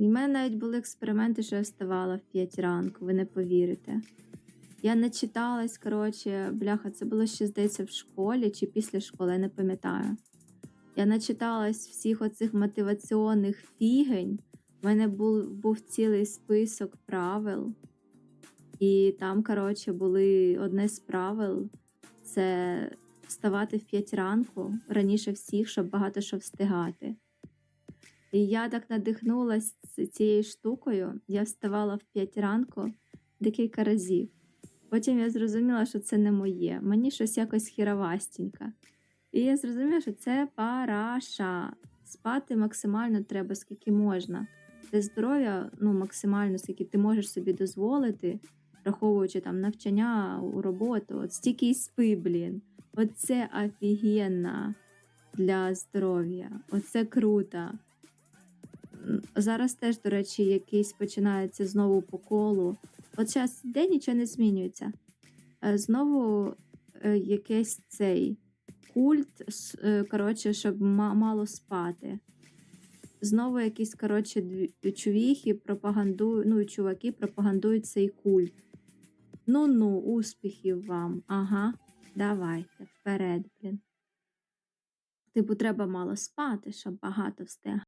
І в мене навіть були експерименти, що я вставала в 5 ранку, ви не повірите. Я начиталась, коротше, бляха, це було ще здається в школі чи після школи, я не пам'ятаю. Я начиталась всіх оцих мотиваційних фігень. У мене був, був цілий список правил, і там, коротше, були одне з правил це вставати в 5 ранку раніше всіх, щоб багато що встигати. І я так надихнулася цією штукою. Я вставала в 5 ранку декілька разів. Потім я зрозуміла, що це не моє. Мені щось якось хіровастенько. І я зрозуміла, що це параша. Спати максимально треба, скільки можна. Для здоров'я ну, максимально, скільки ти можеш собі дозволити, враховуючи там навчання у роботу, от стільки й спи, блін. Оце офігенно для здоров'я. Оце круто. Зараз теж, до речі, якийсь починається знову по колу. От зараз де нічого не змінюється. Е, Знову е, якийсь цей культ, е, коротше, щоб мало спати. Знову якісь, коротше, чувіхи пропагандують, ну, чуваки пропагандують цей культ. Ну ну, успіхів вам. Ага, давайте, вперед, блін. Типу, треба мало спати, щоб багато встигати.